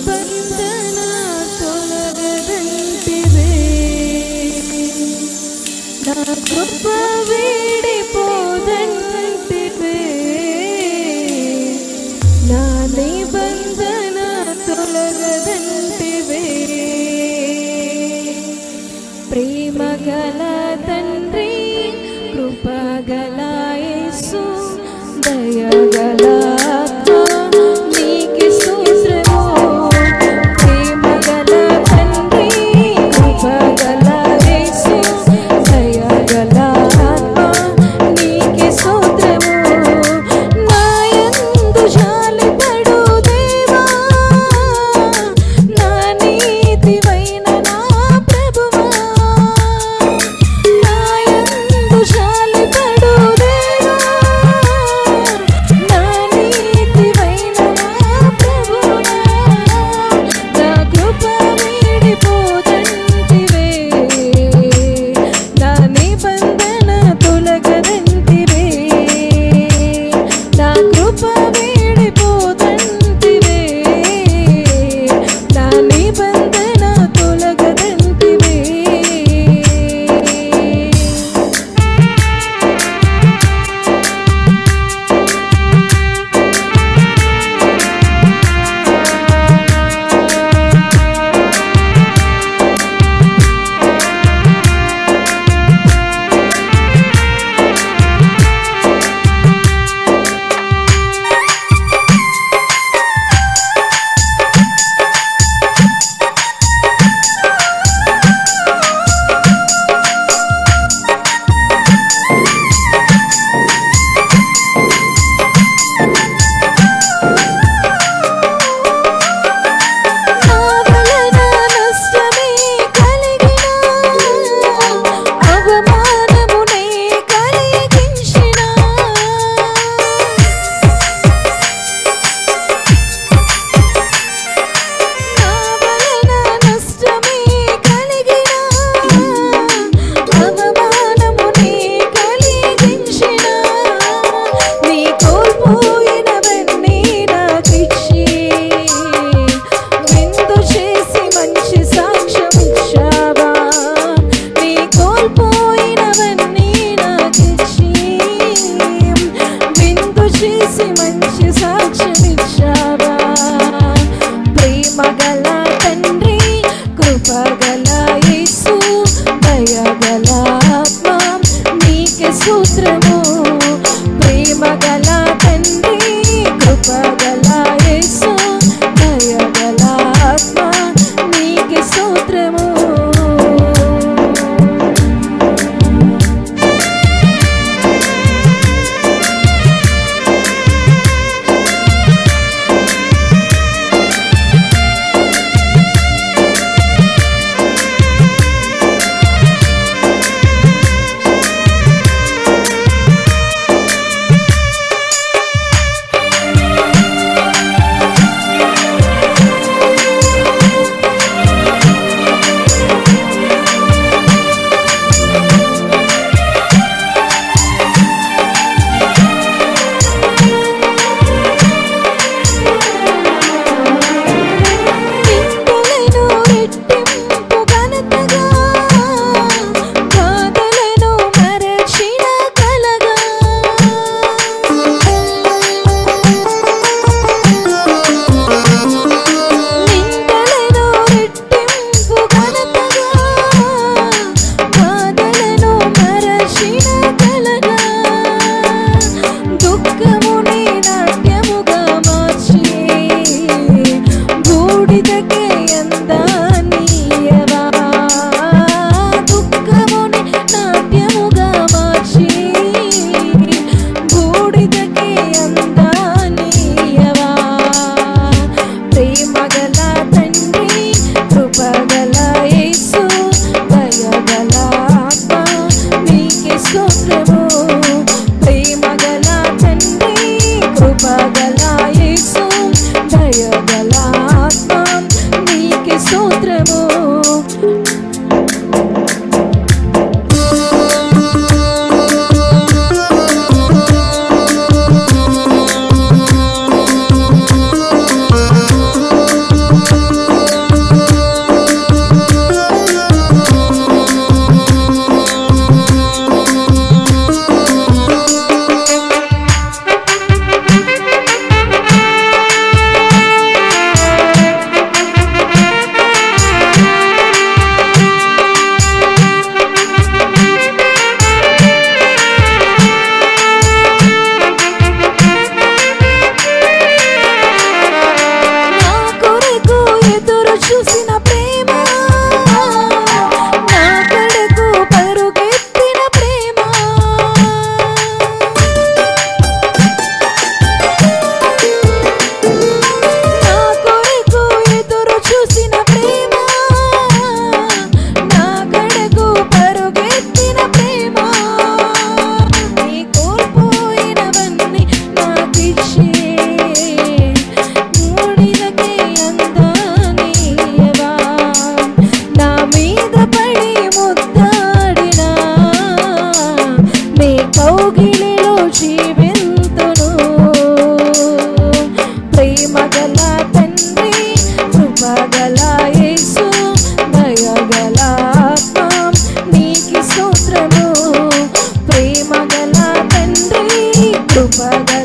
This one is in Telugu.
నిబంధన గల తండ్రి కృపగల యేసు దయగల পাইব চোখে లోగిలిలో జీవింతును. ప్రేమ గల తండ్రి కృపగల యేసు దయగల నీకి సూత్రము ప్రేమ గల తండ్రి కృపగల